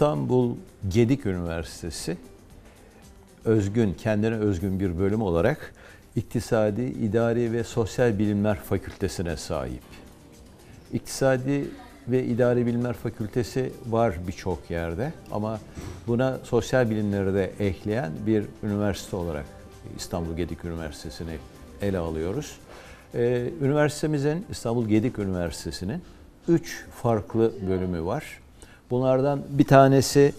İstanbul Gedik Üniversitesi özgün, kendine özgün bir bölüm olarak İktisadi, İdari ve Sosyal Bilimler Fakültesine sahip. İktisadi ve İdari Bilimler Fakültesi var birçok yerde ama buna sosyal bilimleri de ekleyen bir üniversite olarak İstanbul Gedik Üniversitesi'ni ele alıyoruz. Ee, üniversitemizin, İstanbul Gedik Üniversitesi'nin üç farklı bölümü var. Bunlardan bir tanesi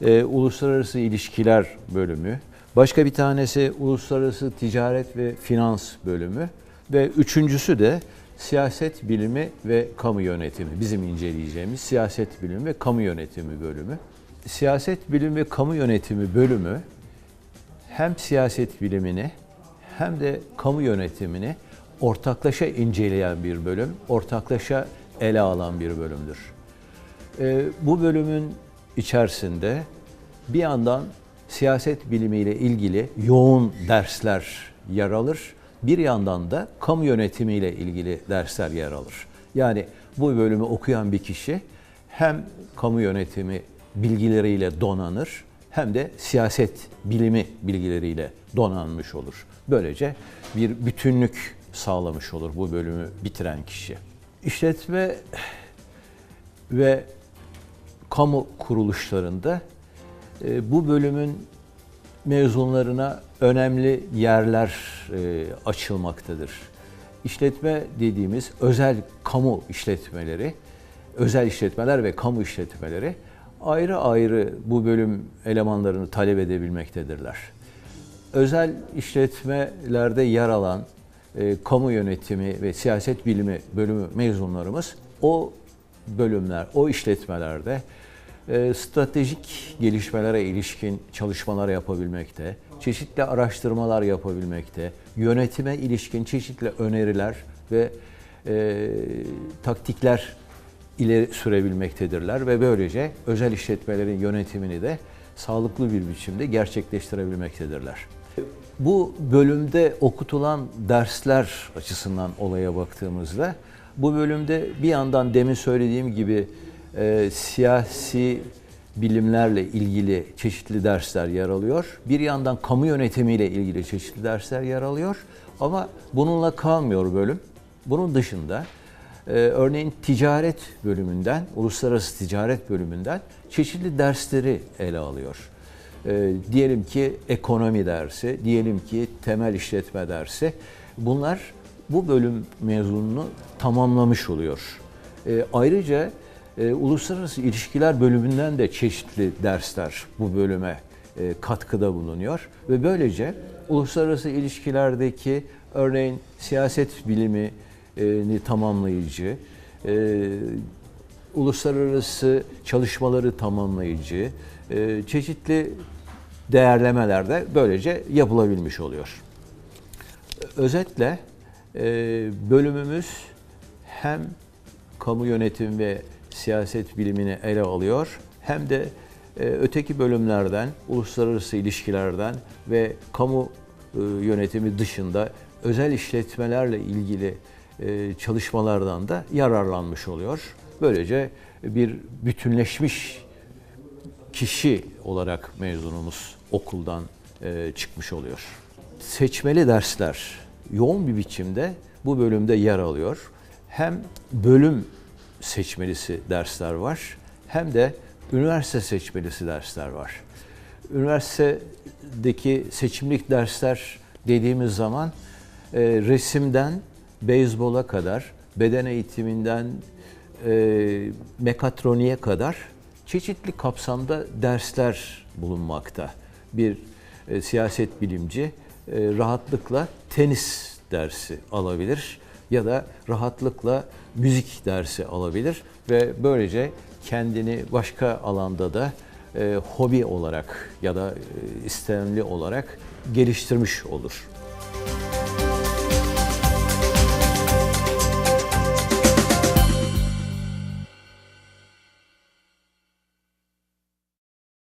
e, Uluslararası İlişkiler bölümü, başka bir tanesi Uluslararası Ticaret ve Finans bölümü ve üçüncüsü de Siyaset Bilimi ve Kamu Yönetimi. Bizim inceleyeceğimiz Siyaset Bilimi ve Kamu Yönetimi bölümü. Siyaset Bilimi ve Kamu Yönetimi bölümü hem siyaset bilimini hem de kamu yönetimini ortaklaşa inceleyen bir bölüm, ortaklaşa ele alan bir bölümdür. Ee, bu bölümün içerisinde bir yandan siyaset bilimiyle ilgili yoğun dersler yer alır. Bir yandan da kamu yönetimiyle ilgili dersler yer alır. Yani bu bölümü okuyan bir kişi hem kamu yönetimi bilgileriyle donanır hem de siyaset bilimi bilgileriyle donanmış olur. Böylece bir bütünlük sağlamış olur bu bölümü bitiren kişi. İşletme ve kamu kuruluşlarında e, bu bölümün mezunlarına önemli yerler e, açılmaktadır. İşletme dediğimiz özel kamu işletmeleri, özel işletmeler ve kamu işletmeleri ayrı ayrı bu bölüm elemanlarını talep edebilmektedirler. Özel işletmelerde yer alan e, kamu yönetimi ve siyaset bilimi bölümü mezunlarımız o bölümler, o işletmelerde e, stratejik gelişmelere ilişkin çalışmalar yapabilmekte, çeşitli araştırmalar yapabilmekte, yönetime ilişkin çeşitli öneriler ve e, taktikler ileri sürebilmektedirler ve böylece özel işletmelerin yönetimini de sağlıklı bir biçimde gerçekleştirebilmektedirler. Bu bölümde okutulan dersler açısından olaya baktığımızda bu bölümde bir yandan demin söylediğim gibi e, siyasi bilimlerle ilgili çeşitli dersler yer alıyor. Bir yandan kamu yönetimiyle ilgili çeşitli dersler yer alıyor. Ama bununla kalmıyor bölüm. Bunun dışında e, örneğin ticaret bölümünden, uluslararası ticaret bölümünden çeşitli dersleri ele alıyor. E, diyelim ki ekonomi dersi, diyelim ki temel işletme dersi. Bunlar bu bölüm mezununu tamamlamış oluyor. E, ayrıca e, uluslararası ilişkiler bölümünden de çeşitli dersler bu bölüme e, katkıda bulunuyor ve böylece uluslararası ilişkilerdeki örneğin siyaset bilimini tamamlayıcı, e, uluslararası çalışmaları tamamlayıcı, e, çeşitli değerlemeler de böylece yapılabilmiş oluyor. Özetle e, bölümümüz hem kamu yönetim ve siyaset bilimini ele alıyor hem de e, öteki bölümlerden, uluslararası ilişkilerden ve kamu e, yönetimi dışında özel işletmelerle ilgili e, çalışmalardan da yararlanmış oluyor. Böylece bir bütünleşmiş kişi olarak mezunumuz okuldan çıkmış oluyor. Seçmeli dersler yoğun bir biçimde bu bölümde yer alıyor. Hem bölüm seçmelisi dersler var hem de üniversite seçmelisi dersler var. Üniversitedeki seçimlik dersler dediğimiz zaman e, resimden beyzbola kadar, beden eğitiminden e, mekatroniye kadar çeşitli kapsamda dersler bulunmakta. Bir e, siyaset bilimci e, rahatlıkla tenis dersi alabilir ya da rahatlıkla müzik dersi alabilir ve böylece kendini başka alanda da e, hobi olarak ya da e, istemli olarak geliştirmiş olur.